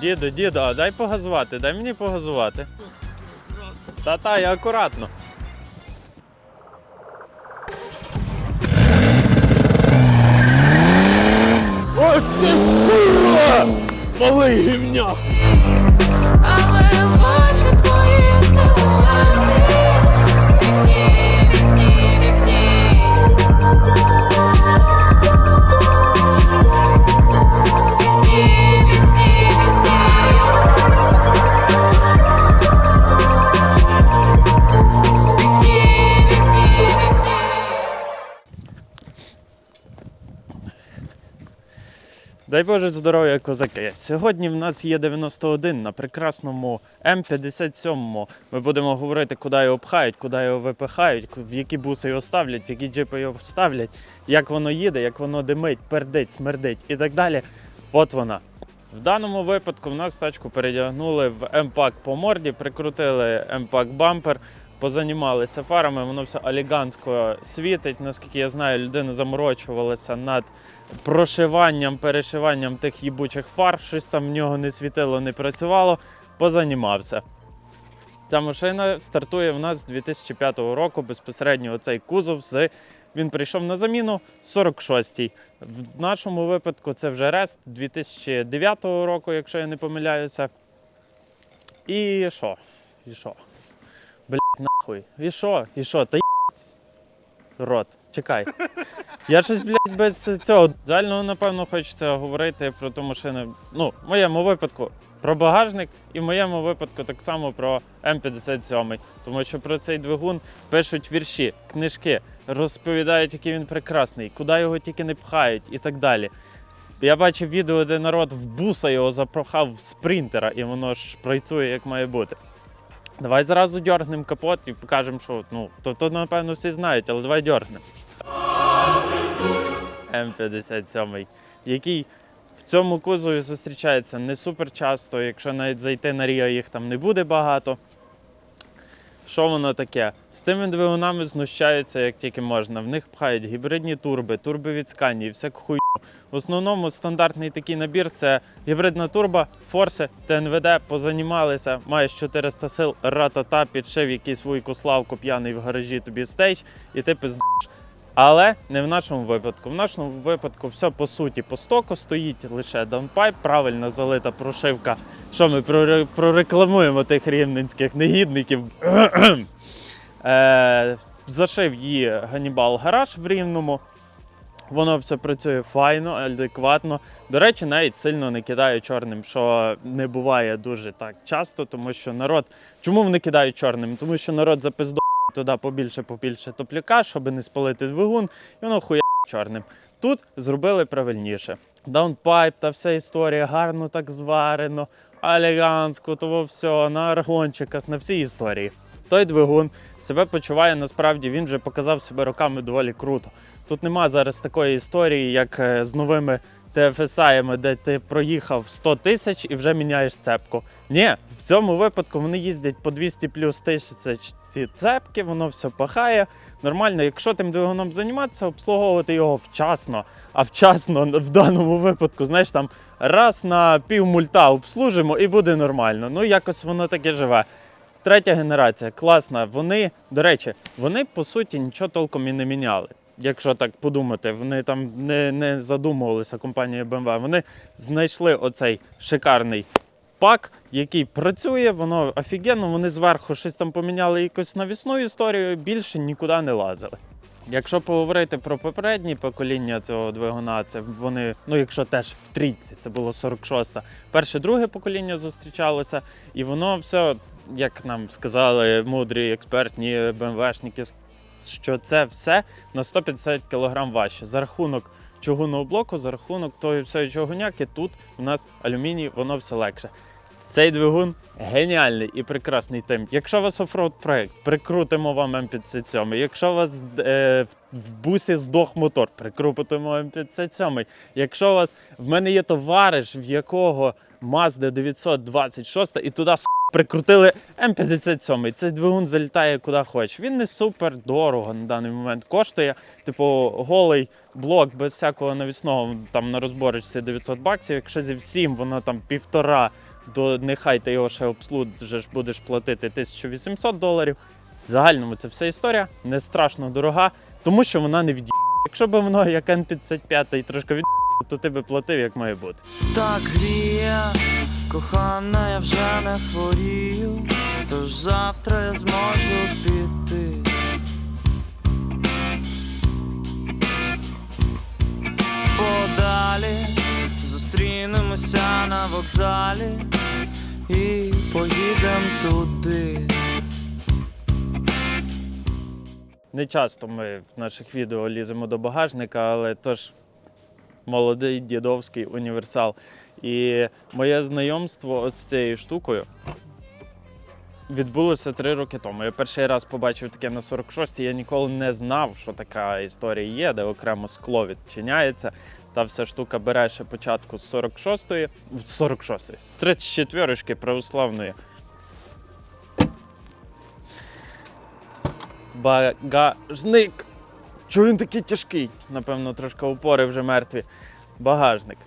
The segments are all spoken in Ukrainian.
Діду, діду, а дай погазувати, дай мені погазувати. Та-та, я акуратно. От ти кура! Малий гівняк! Дай Боже здоров'я, козаки. Сьогодні в нас є 91 на прекрасному М57. Ми будемо говорити, куди його пхають, куди його випихають, в які буси його ставлять, в які джипи його ставлять, як воно їде, як воно димить, пердить, смердить і так далі. От вона. В даному випадку в нас тачку передягнули в М-пак по морді, прикрутили М-пак бампер, позанімалися фарами, воно все елегантсько світить. Наскільки я знаю, людина заморочувалася над прошиванням, перешиванням тих їбучих фар. Щось там в нього не світило, не працювало, позанімався. Ця машина стартує в нас з 2005 року. Безпосередньо цей кузов з він прийшов на заміну 46-й. В нашому випадку це вже Рест 2009 року, якщо я не помиляюся. І що? І що? Блять, нахуй. І що? І що? Та й... рот. Чекай. Я щось, блядь, без цього загального, напевно, хочеться говорити про ту машину. Ну, в моєму випадку про багажник, і в моєму випадку так само про М57. Тому що про цей двигун пишуть вірші, книжки, розповідають, який він прекрасний, куди його тільки не пхають і так далі. Я бачив відео, де народ в буса його запрохав в спринтера, і воно ж працює як має бути. Давай зразу дьоргнемо капот і покажемо, що ну, то, то напевно всі знають, але давай дьоргнемо. М57, який в цьому кузові зустрічається не супер часто, якщо навіть зайти на Ріо, їх там не буде багато. Що воно таке? З тими двигунами знущаються як тільки можна. В них пхають гібридні турби, турби від Scania, всяку хуйню. В основному стандартний такий набір це гібридна турба, форси, ТНВД, позанімалися, маєш 400 сил, ратата, підшив якийсь вуйку славку п'яний в гаражі тобі стейдж, і ти пиздуш. Але не в нашому випадку. В нашому випадку все по суті по стоку стоїть лише даунпайп, правильно залита прошивка. Що ми прорекламуємо тих рівненських негідників. е, зашив її Ганібал гараж в рівному. Воно все працює файно, адекватно. До речі, навіть сильно не кидає чорним, що не буває дуже так часто, тому що народ. Чому вони кидають чорним? Тому що народ запиздов туди побільше побільше топляка, щоб не спалити двигун, і воно хуя чорним. Тут зробили правильніше. Даунпайп та вся історія гарно так зварено, елегантсько, того все, на аргончиках, на всій історії. Той двигун себе почуває насправді, він вже показав себе роками доволі круто. Тут нема зараз такої історії, як е, з новими TFSI, де ти проїхав 100 тисяч і вже міняєш цепку. Ні, в цьому випадку вони їздять по 200 плюс тисяч ці цепки, воно все пахає. Нормально, якщо тим двигуном займатися, обслуговувати його вчасно. А вчасно в даному випадку, знаєш, там раз на пів мульта обслужимо і буде нормально. Ну, якось воно таке живе. Третя генерація, класна. Вони, до речі, вони по суті нічого толком і не міняли. Якщо так подумати, вони там не, не задумувалися компанія BMW. Вони знайшли оцей шикарний пак, який працює, воно офігенно. Вони зверху щось там поміняли якусь навісну історію, більше нікуди не лазили. Якщо поговорити про попереднє покоління цього двигуна, це вони, ну якщо теж в трійці, це було 46-та. Перше, друге покоління зустрічалося, і воно все, як нам сказали мудрі експертні БМВшники, що це все на 150 кг важче. За рахунок чугунного блоку, за рахунок тої всієї чугуняки, тут у нас алюміній, воно все легше. Цей двигун геніальний і прекрасний тим. Якщо у вас оффроуд проект, прикрутимо вам М57. Якщо у вас е, в бусі здох мотор, прикрутимо М57. Якщо у вас в мене є товариш, в якого Mazda 926 і туди прикрутили М57. Цей двигун залітає куди хочеш. Він не супер дорого на даний момент коштує. Типу, голий блок без всякого навісного там на розборочці 900 баксів. Якщо зі всім воно там півтора, то нехай ти його ще обслужиш, будеш платити 1800 доларів. В загальному це вся історія, не страшно дорога, тому що вона не від'їб. Якщо б воно як Н55 і трошки від то ти би платив як має бути. Так гріє, кохана, я вже не хворію, тож завтра я зможу піти. Подалі зустрінемося на вокзалі і поїдем туди. Не часто ми в наших відео ліземо до багажника, але тож молодий дідовський універсал. І моє знайомство з цією штукою відбулося три роки тому. Я перший раз побачив таке на 46-й. Я ніколи не знав, що така історія є, де окремо скло відчиняється. Та вся штука бере ще початку з 46-ї, з 46-ї, з 34-ки православної. Багажник. Чого він такий тяжкий? Напевно, трошки опори вже мертві. Багажник.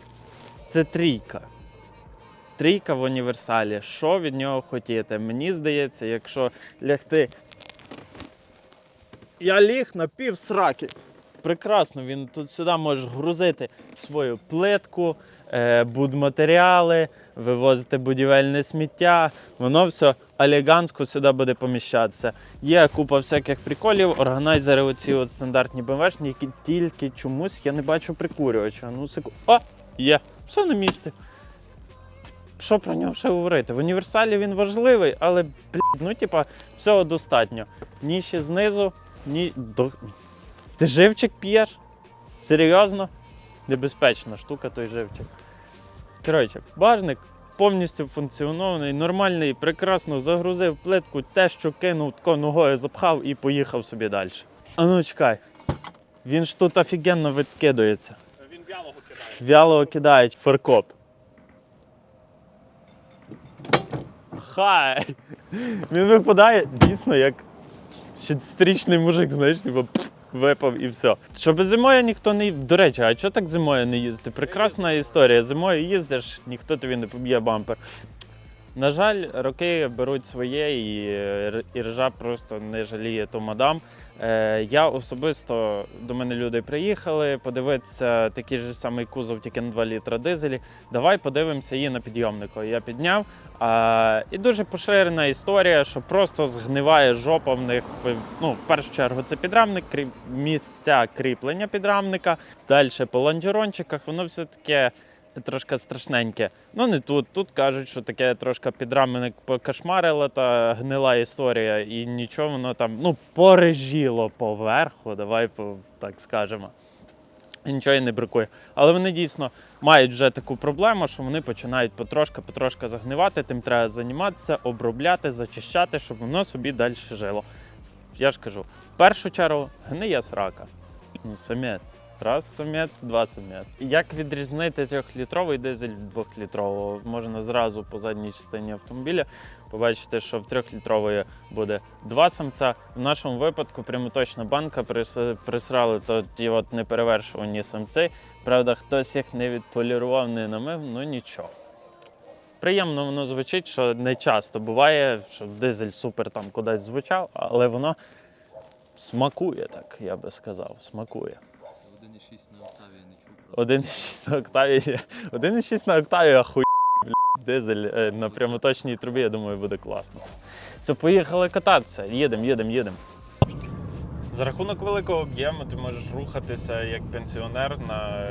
Це трійка. Трійка в універсалі. Що від нього хотіти? Мені здається, якщо лягти. Я ліг на пів сраки. Прекрасно, він тут сюди можеш грузити свою плитку, е, будматеріали, вивозити будівельне сміття. Воно все елегантно сюди буде поміщатися. Є купа всяких приколів, органайзери оці от стандартні БМВшні, які тільки чомусь я не бачу прикурювача. Ну, секу... О, є, все на місці. Що про нього ще говорити? В універсалі він важливий, але блядь, ну типа, всього достатньо. Ні ще знизу, ні до. Ти живчик п'єш? Серйозно? Небезпечна штука той живчик. Коротше, бажник повністю функціонований, нормальний, прекрасно загрузив плитку, те, що кинув, тако ногою запхав і поїхав собі далі. А ну чекай. Він ж тут офігенно відкидується. Кидає. Кидають фаркоп. Хай! Він випадає дійсно як стрічний мужик, знаєш, типу випав і все. Щоб зимою ніхто не До речі, а чого так зимою не їздити? Прекрасна історія. Зимою їздиш, ніхто тобі не поб'є бампер. На жаль, роки беруть своє і, і ржа просто не жаліє ту мадам. Е, я особисто до мене люди приїхали подивитися такий же самий кузов, тільки на 2 літра дизелі. Давай подивимося її на підйомнику. Я підняв. І дуже поширена історія, що просто згниває жопа в них. Ну, в першу чергу, це підрамник, місця кріплення підрамника. Далі по лонжерончиках, воно все таке трошки страшненьке. Ну не тут. Тут кажуть, що таке трошки підрамник покошмарило та гнила історія, і нічого воно там ну, порежіло поверху, давай так скажемо. І Нічого і не бракує. Але вони дійсно мають вже таку проблему, що вони починають потрошки-потрошки загнивати, тим треба займатися, обробляти, зачищати, щоб воно собі далі жило. Я ж кажу, в першу чергу гниє срака. Ну, самець. Раз самець, два самець. Як відрізнити трьохлітровий дизель двохлітрового? Можна зразу по задній частині автомобіля побачити, що в трьохлітрової буде два самця. В нашому випадку прямоточна банка присрали то ті от неперевершувані самці. Правда, хтось їх не відполірував, не намив, ну нічого. Приємно воно звучить, що не часто буває, що дизель супер там кудись звучав, але воно смакує так, я би сказав. Смакує. 1,6 на октаві я не чув про 1,6 на октаві. 1,6 на октаві, ахуй. Дизель е, на прямоточній трубі, я думаю, буде класно. Все, поїхали кататися. Їдемо, їдемо, їдемо. За рахунок великого об'єму ти можеш рухатися як пенсіонер на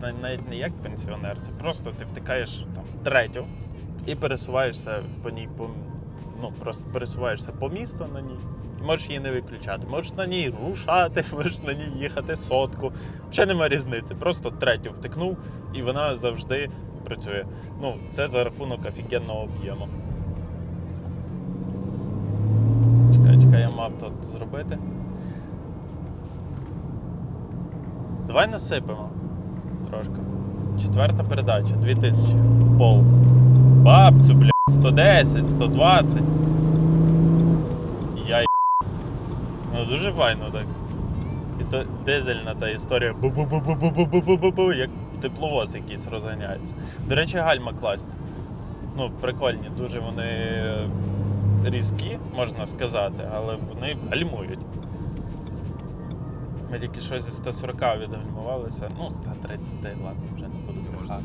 на- навіть не як пенсіонер, це просто ти втикаєш там третю і пересуваєшся по ній по ну просто пересуваєшся по місту на ній. Можеш її не виключати. Можеш на ній рушати, можеш на ній їхати сотку. Взагалі немає різниці. Просто третю втикнув і вона завжди працює. Ну, це за рахунок офігенного об'єму. Чекай, чекай, я мав тут зробити. Давай насипемо трошки. Четверта передача, 2000. Пол. Бабцю, блядь, 110, 120. Я й- Ну дуже файно так. І то дизельна та історія бу-бу-бу-бу-бу-бу-бу-бу-бу, як тепловоз якийсь розганяється. До речі, гальма класні. Ну, прикольні, дуже вони різкі, можна сказати, але вони гальмують. Ми тільки що зі 140 відгальмувалися. Ну, 130, ладно, вже не буду брехати.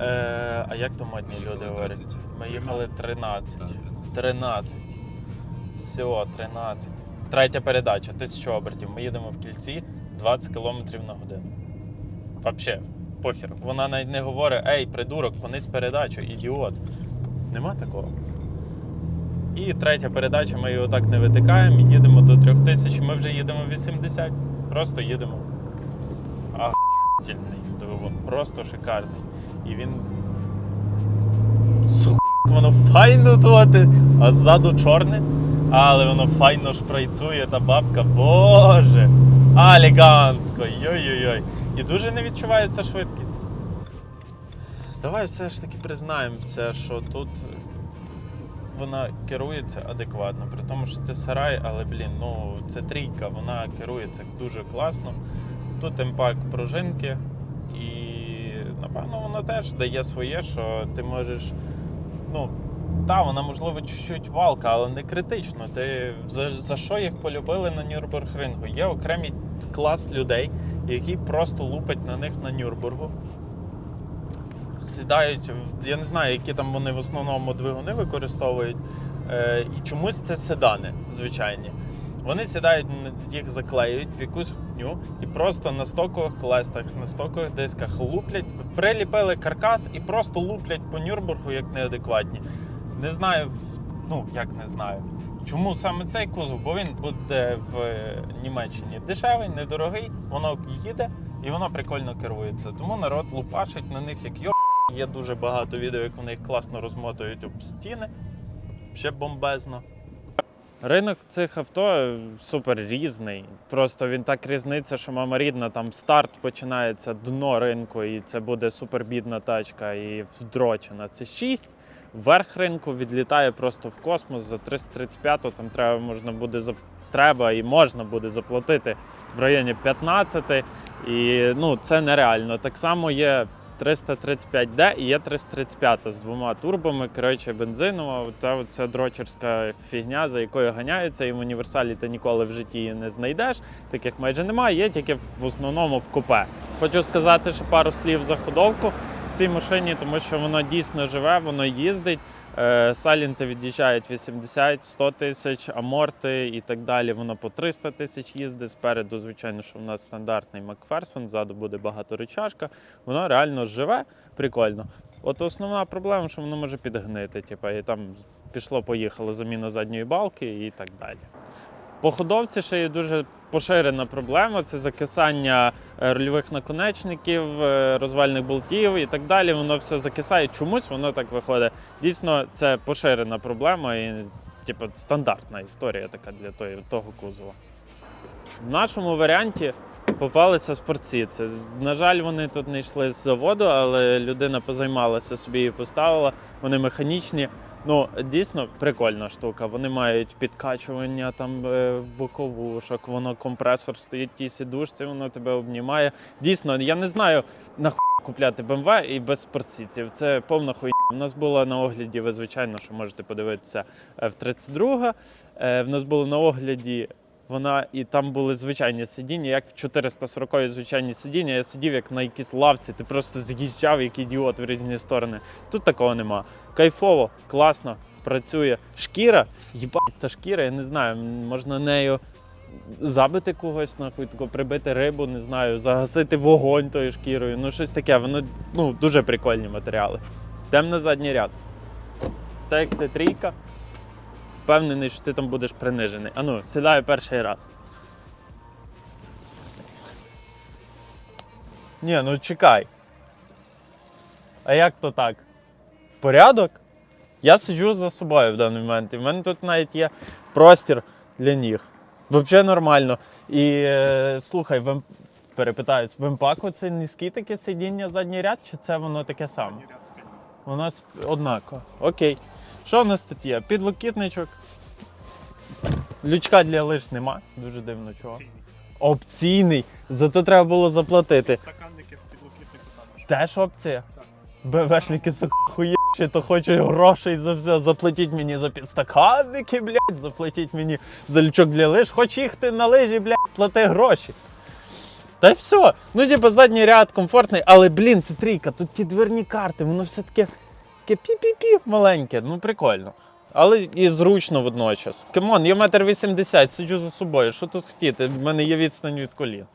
Е, а як то модні люди говорять? Ми їхали 13. Так, 13. Все, 13. Третя передача, 1000 обертів. Ми їдемо в кільці 20 км на годину. Вообще, похер. Вона навіть не говорить, ей, придурок, понись передачу, ідіот. Нема такого. І третя передача, ми його так не витикаємо, їдемо до 3000, ми вже їдемо 80. Просто їдемо. Ахуєнний двигун, просто шикарний. І він. Сука, воно файно доти, а ззаду чорне, але воно файно шпрайцує та бабка. Боже! Алігансько! Йой-йой-йой. І дуже не відчувається швидкість. Давай все ж таки признаємося, що тут вона керується адекватно, при тому, що це сарай, але блін, ну це трійка, вона керується дуже класно. Тут імпакт пружинки, і напевно воно теж дає своє, що ти можеш. Ну, та, вона можливо чуть-чуть валка, але не критично. Ти за, за що їх полюбили на Нюрбургрингу? Є окремий клас людей, які просто лупать на них на Нюрбургу. Сідають, я не знаю, які там вони в основному двигуни використовують. Е, і чомусь це седани звичайні. Вони сідають, їх заклеюють в якусь хню і просто на стокових колесах, на стокових дисках луплять, приліпили каркас і просто луплять по Нюрбургу як неадекватні. Не знаю, ну як не знаю. Чому саме цей кузов? Бо він буде в Німеччині дешевий, недорогий, воно їде і воно прикольно керується. Тому народ лупашить на них як йо. Є дуже багато відео, як вони їх класно розмотують об стіни. Ще бомбезно. Ринок цих авто е, супер різний. Просто він так різниться, що мама рідна, там старт починається дно ринку, і це буде супер бідна тачка і вдрочена. Це 6. Верх ринку відлітає просто в космос за 335 там треба можна буде треба і можна буде заплатити в районі 15. І ну, це нереально. Так само є 335D і є 335 з двома турбами. Коротше, бензинова. Та оця дрочерська фігня, за якою ганяються, і в універсалі ти ніколи в житті її не знайдеш. Таких майже немає, є тільки в основному в купе. Хочу сказати ще пару слів за ходовку цій машині, тому що воно дійсно живе, воно їздить. Е, Салінти від'їжджають 80-100 тисяч, аморти і так далі. Воно по 300 тисяч їздить. Спереду, звичайно, що в нас стандартний Макферсон, ззаду буде багаторичашка. Воно реально живе, прикольно. От основна проблема, що воно може підгнити. Типу, і там пішло-поїхало заміна задньої балки і так далі. По ходовці ще є дуже поширена проблема це закисання е, рульових наконечників, е, розвальних болтів і так далі. Воно все закисає. Чомусь воно так виходить. Дійсно, це поширена проблема і типу, стандартна історія така для того кузова. В нашому варіанті попалися спорці. Це, на жаль, вони тут не йшли з заводу, але людина позаймалася собі і поставила. Вони механічні. Ну, дійсно прикольна штука. Вони мають підкачування там е, боковушок, воно компресор стоїть тій сідушці, воно тебе обнімає. Дійсно, я не знаю на купляти BMW і без спортсіців. Це повна хуйня. У нас було на огляді, ви звичайно, що можете подивитися е, в 32 Е, В нас було на огляді. Вона і там були звичайні сидіння, як в 440 звичайні сидіння. Я сидів як на якійсь лавці, ти просто з'їжджав як ідіот в різні сторони. Тут такого нема. Кайфово, класно, працює. Шкіра, їбать, та шкіра, я не знаю, можна нею забити когось, нахуй, тако прибити рибу, не знаю, загасити вогонь тою шкірою. Ну, щось таке, воно ну, дуже прикольні матеріали. Йдемо на задній ряд. Так це трійка, впевнений, що ти там будеш принижений. Ану, сідаю перший раз. Ні, ну чекай. А як то так? Порядок? Я сиджу за собою в даний момент. І в мене тут навіть є простір для ніг. Взагалі нормально. І е, слухай, в, М- перепитаюсь. В імпаку це низькі таке сидіння задній ряд, чи це воно таке саме? Воно однаково. Окей. Що в нас тут є? Підлокітничок. Лючка для лиш нема. Дуже дивно чого. Опційний. Зато треба було заплатити. Стаканники в підлокітнику також. Теж опція? БВшники сука хуєші, то хочуть грошей за все. Заплатіть мені за підстаканники, блядь, заплатіть мені за лючок для лиж. Хоч їхати на лижі, блядь, плати гроші. Та й все. Ну, типу, задній ряд комфортний, але, блін, це трійка, тут ті дверні карти, воно все таке, таке пі-пі-пі маленьке, ну прикольно. Але і зручно водночас. Камон, я метр вісімдесят, сиджу за собою. Що тут хотіти? В мене є відстань від колін.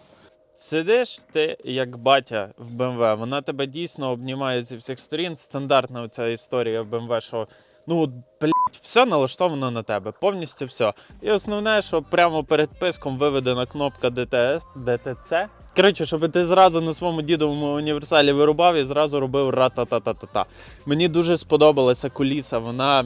Сидиш ти як батя в БМВ, вона тебе дійсно обнімає зі всіх сторін. Стандартна ця історія в БМВ, що ну от, блядь, все налаштовано на тебе, повністю все. І основне, що прямо перед писком виведена кнопка ДТС, ДТЦ. Коротше, щоб ти зразу на своєму дідовому універсалі вирубав і зразу робив ра-та-та-та-та-та. Мені дуже сподобалася куліса, вона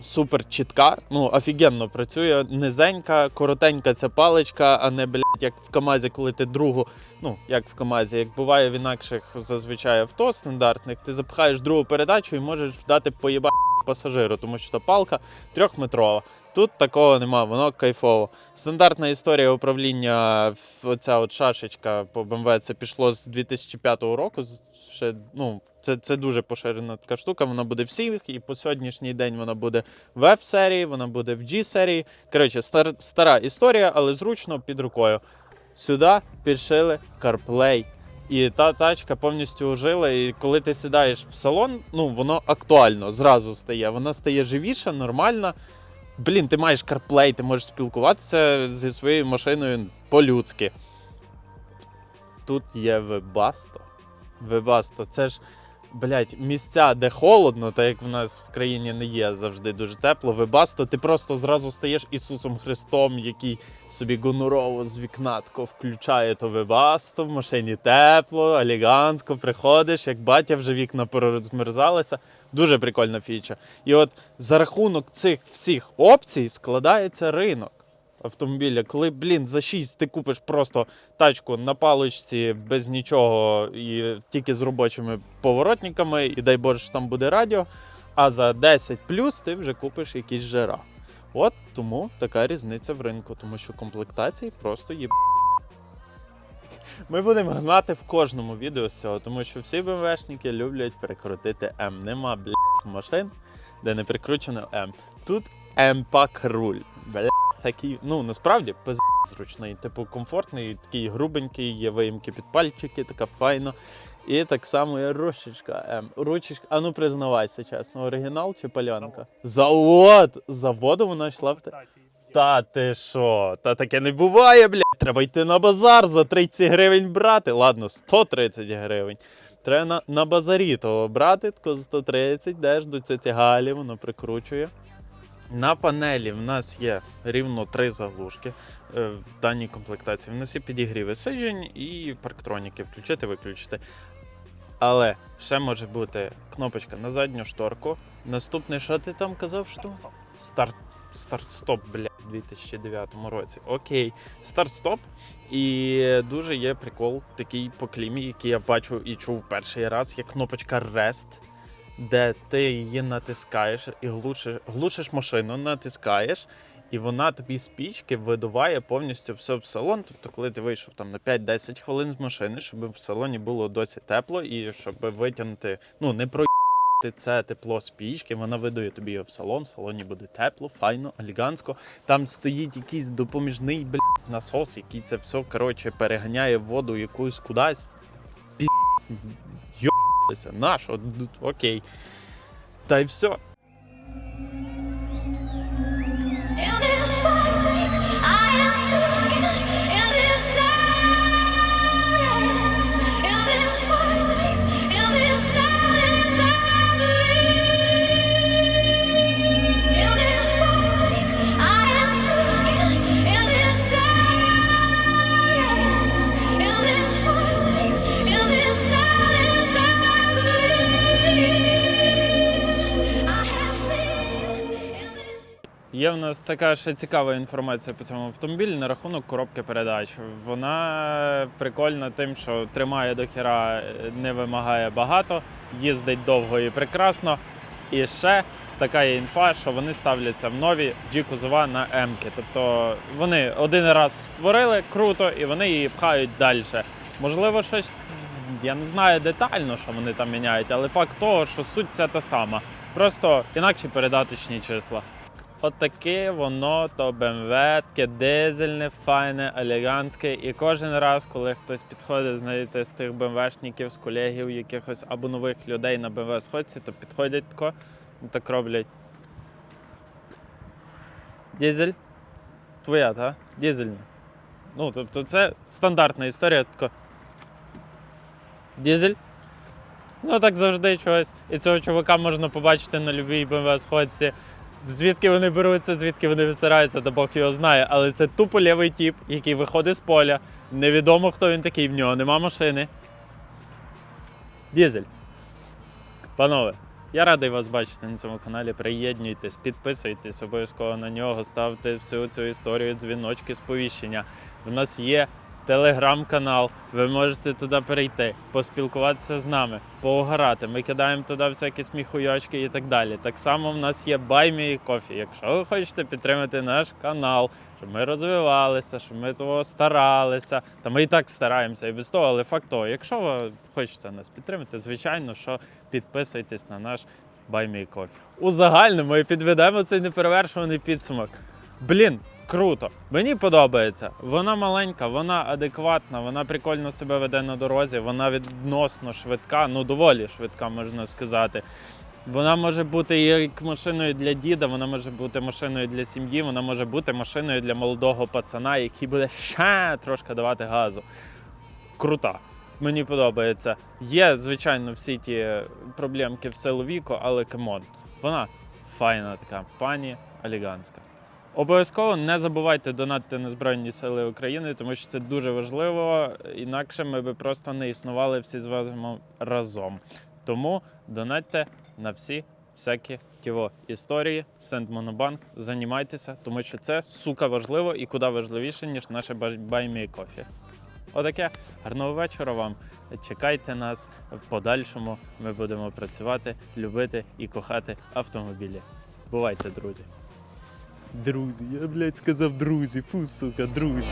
супер чітка, ну офігенно працює. Низенька, коротенька ця паличка, а не блядь, як в Камазі, коли ти другу, ну як в Камазі, як буває в інакших зазвичай авто стандартних, ти запхаєш другу передачу і можеш дати поїбати пасажиру, тому що та палка трьохметрова. Тут такого нема, воно кайфово. Стандартна історія управління, оця от шашечка по BMW, це пішло з 2005 року. Ще, ну, це, це дуже поширена така штука. Вона буде в всіх, і по сьогоднішній день вона буде в F-серії, вона буде в G-серії. Коротше, стар, стара історія, але зручно під рукою. Сюди підшили CarPlay. І та тачка повністю ожила. І коли ти сідаєш в салон, ну воно актуально зразу стає. Вона стає живіша, нормальна. Блін, ти маєш CarPlay, ти можеш спілкуватися зі своєю машиною по-людськи. Тут є Webasto. Webasto, це ж, блядь, місця, де холодно, так як в нас в країні не є завжди дуже тепло. Webasto, ти просто зразу стаєш Ісусом Христом, який собі гонорово з вікна тако включає то Webasto, в машині тепло, елегантсько, приходиш, як батя вже вікна порозмерзалися. Дуже прикольна фіча. І от за рахунок цих всіх опцій складається ринок автомобіля. Коли, блін, за 6 ти купиш просто тачку на паличці без нічого і тільки з робочими поворотниками, і дай Боже, що там буде радіо. А за 10 плюс ти вже купиш якісь жира. От тому така різниця в ринку, тому що комплектації просто є. Ми будемо гнати в кожному відео з цього, тому що всі БМВшники люблять прикрутити М. Нема блядь, машин, де не прикручено М. Тут М-пак руль. Такий, ну насправді пиз зручний, типу комфортний, такий грубенький, є виїмки під пальчики, така файна. І так само є ручечка М. Ручечка, а ну признавайся чесно, оригінал чи палянка? Завод! Заводу вона йшла в те. Та ти що? Та таке не буває, блядь. Треба йти на базар за 30 гривень брати. Ладно, 130 гривень. Треба на, на базарі того брати, тако за 130, йдеш до цього Галі, воно прикручує. На панелі в нас є рівно три заглушки е, в даній комплектації. В нас є підігріви сиджень і парктроніки. Включити, виключити. Але ще може бути кнопочка на задню шторку. Наступне, що ти там казав? Що? Стоп. Старт. Старт-стоп, бля, у 2009 році. Окей, старт-стоп. І дуже є прикол такий по клімі, який я бачу і чув перший раз. Є кнопочка REST, де ти її натискаєш і глушиш, глушиш машину, натискаєш, і вона тобі з пічки видуває повністю все в салон. Тобто, коли ти вийшов там на 5-10 хвилин з машини, щоб в салоні було досить тепло, і щоб витягнути, ну не про це тепло з пічки, вона видує тобі його в салон, в салоні буде тепло, файно, елегантсько. Там стоїть якийсь допоміжний блядь, насос, який це все коротше, переганяє воду якусь кудись. Піс, йобся, наш, от, окей. Та й все. Є в нас така ще цікава інформація по цьому автомобілі на рахунок коробки передач. Вона прикольна тим, що тримає до хіра, не вимагає багато, їздить довго і прекрасно. І ще така є інфа, що вони ставляться в нові G-кузова на М-ки. Тобто вони один раз створили круто і вони її пхають далі. Можливо, щось я не знаю детально, що вони там міняють, але факт того, що суть вся та сама. Просто інакші передаточні числа. От таке воно, то BMW, таке дизельне, файне, елегантське. І кожен раз, коли хтось підходить, знаєте, з тих БМВшників, з колегів якихось або нових людей на BMW сходці, то підходять тако, і так роблять. Дизель? Твоя, та? Дизельна. Ну, тобто це стандартна історія. Тако. Дизель? Ну так завжди чогось. І цього чувака можна побачити на любій BMW сходці. Звідки вони беруться, звідки вони висираються, то Бог його знає. Але це тупо лівий тіп, який виходить з поля. Невідомо, хто він такий, в нього нема машини. Дізель. Панове, я радий вас бачити на цьому каналі. Приєднуйтесь, підписуйтесь обов'язково на нього, ставте всю цю історію, дзвіночки, сповіщення. В нас є телеграм-канал. Ви можете туди перейти, поспілкуватися з нами, поугарати. Ми кидаємо туди всякі сміхуйочки і так далі. Так само в нас є Баймі Кофі. Якщо ви хочете підтримати наш канал, щоб ми розвивалися, щоб ми того старалися. Та ми і так стараємося і без того, але факт того, якщо ви хочете нас підтримати, звичайно, що підписуйтесь на наш Баймі Кофі. У загальному і підведемо цей неперевершуваний підсумок. Блін, круто. Мені подобається. Вона маленька, вона адекватна, вона прикольно себе веде на дорозі, вона відносно швидка, ну доволі швидка, можна сказати. Вона може бути як машиною для діда, вона може бути машиною для сім'ї, вона може бути машиною для молодого пацана, який буде ще трошки давати газу. Крута. Мені подобається. Є, звичайно, всі ті проблемки в силу віку, але камон. Вона файна така, пані елегантська. Обов'язково не забувайте донатити на Збройні Сили України, тому що це дуже важливо. Інакше ми би просто не існували всі з вами разом. Тому донатьте на всі всякі тіво історії, Сендмонобанк, займайтеся, тому що це сука важливо і куди важливіше, ніж наше баймі кофі. Отаке. Гарного вечора вам. Чекайте нас в подальшому. Ми будемо працювати, любити і кохати автомобілі. Бувайте, друзі. Друзі, я, блядь, сказав друзі, фу, сука, друзі.